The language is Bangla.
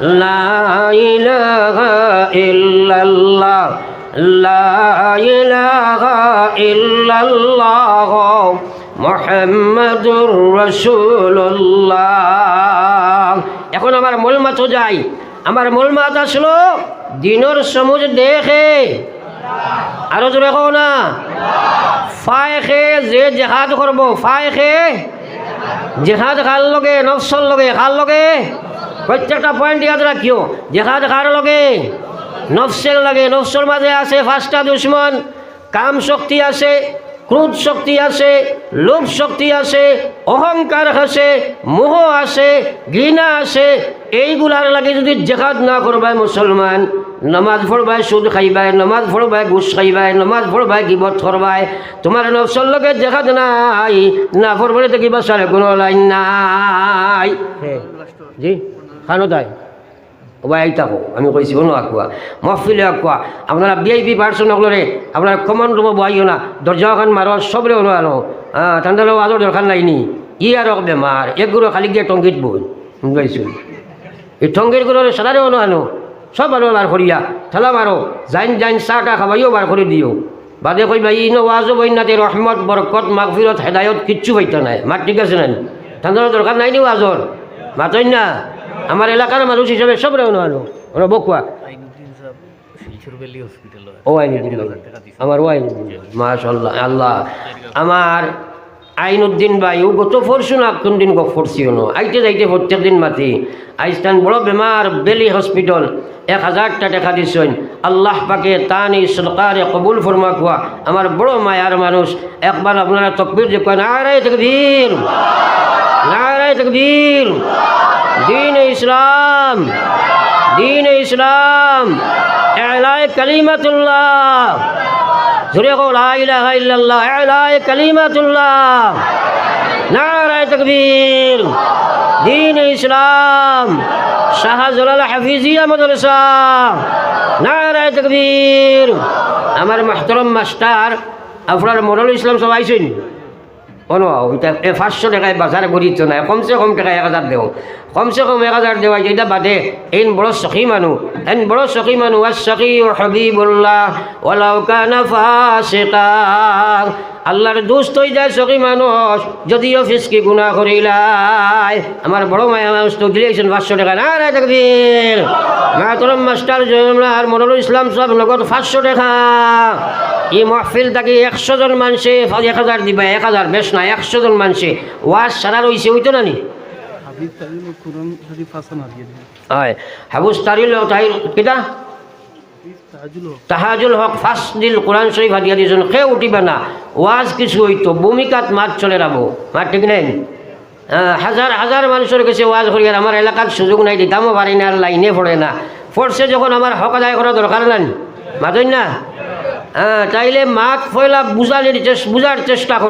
لا إله إلا الله لا إله إلا الله محمد رسول الله এখন আমার মূল মাছ যাই আমার মূল মাছ আসলো দিনর সমুজ দেখে আরো জোরে কও না ফায় খে যে জেহাদ করবো ফায় খে জেহাদ খার লগে নফসর লগে, খার লগে। প্রত্যেকটা পয়েন্ট ইয়াদ রাখিও। জেহাদ খার লগে, নফসের লাগে। নফসর মাঝে আছে পাঁচটা দুশ্মন। কাম শক্তি আছে, ক্রোধ শক্তি আছে, লোভ শক্তি আছে, অহংকার আছে, মোহ আছে, ঘৃণা আছে। এইগুলার লাগে যদি জেহাদ না করবাই মুসলমান। নমাজ পড়বাই সুদ খাইবাই নমাজ পড়বাই ঘুষ খাইবাই নমাজ পড়বাই গিবত করবাই তোমার নফসর লগে জেহাদ নাই না পড়বলে তো কিবা সারে কোনো লাইন নাই। জি? খানো তাই ওবাই আইতা হো আমি কইছি কোনো আকুয়া মহফিলে আকুয়া আপনারা বিআইপি পার্সন সকলরে আপনারা কমন রুমে বহাইও না দরজা খান মারো সবরে হলো আনো। হ্যাঁ ঠান্ডা আজর দরকার নাই নি। ই আর এক বেমার একগুলো খালি গিয়ে টঙ্গিত বই বুঝাইছো এই টঙ্গিরগুলো সাদারে হলো আনো। সব আনো বার করিয়া ঠেলা মারো জাইন জাইন চাহটা খাবাইও বার করে দিও। বাদে কইবা ই নো ওয়াজও বইনাতে রহমত বরকত মাগফিরত হেদায়ত কিচ্ছু পাইতা নাই। মার ঠিক আছে নাই? ঠান্ডার দরকার নাই নি ওয়াজর মাতই না। আমার এলাকার মানুষ হিসাবে সব রেওনো আনো ওরা বকুয়া ও আমার ও আইনুদ্দিন মাশাল্লাহ আল্লাহ। আমার আইনুদ্দিন ভাই, ও গত ফরছু না, কোন দিন গো ফরছিও ন আইতে যাইতে প্রত্যেক দিন মাতি। আইস্তান বড় বেমার, বেলি হসপিটাল, এক হাজারটা টাকা দিছেন। আল্লাহ পাকে তানি সরকারে কবুল ফরমা কুয়া আমার বড় মায়ার মানুষ, একবার আপনারা তকবির যে কয়, নারায় তকবীর নারায় তকবীর। দিন ইসলাম দিন ইসলাম, এলায় কালিমাতুল্লাহ। জুড়ে কো লা ইলাহা ইল্লাল্লাহ, এলায় কালিমাতুল্লাহ, নারায় তাকবীর, দিন ইসলাম, শাহজালাল হাফিজিয়া মাদ্রাসা, নারায় তকবীর। আমার মাহতরম মাস্টার, আপনার মরল ইসলাম সব আইসেন এ পাঁচশো টাকায় বাজারে গড়িত নাই কমসে কম টাকা এক হাজার দেও। কমসে কম এক হাজার দেওয়া যেটা বাদে, এন বড় সখী মানুষ এন বড় সখী মানুষ আর সখী ও হবিবুল্লাহ ওলাও আল্লাহর দুষ্ট হয়ে যায় সখী মানুষ যদিও ফিসকি গুণা করিলাই আমার বড় মায়া মানুষ তো দিলেছেন পাঁচশো টাকা। না রে দেখবির মা তরম মাস্টার জয়মলার মরুল ইসলাম সব লগত পাঁচশো টাকা। এই মহফিল তাকে একশো জন মানুষে এক হাজার দিবা, এক হাজার বেশ না একশো জন মানুষে। ওয়াজ সারা রয়েছে ওইতো না নি হাবিব তাজিল কোরআন শরীফ হাসান হারিয়ে দিন। হয়। হাবুস তারিল তাই কিতা তাহাজুল হক। ফার্স্ট দিল কোরআন শরীফ হাদিয়া দিয়েছেন খে উঠিবে না? ওয়াজ কিছু হইতো ভূমিকাত মাত চলে রাবো। মাত ঠিক নেই? হ্যাঁ, হাজার হাজার মানুষের কাছে ওয়াজ করি আমার এলাকার সুযোগ নাই দিতামও পারি না আর লাইনে পড়ে না। পড়ছে যখন আমার হক আদায় করা দরকার নাই মাতই না? হ্যাঁ তাইলে মাত ফয়লা বুঝালে বুঝার চেষ্টা করো।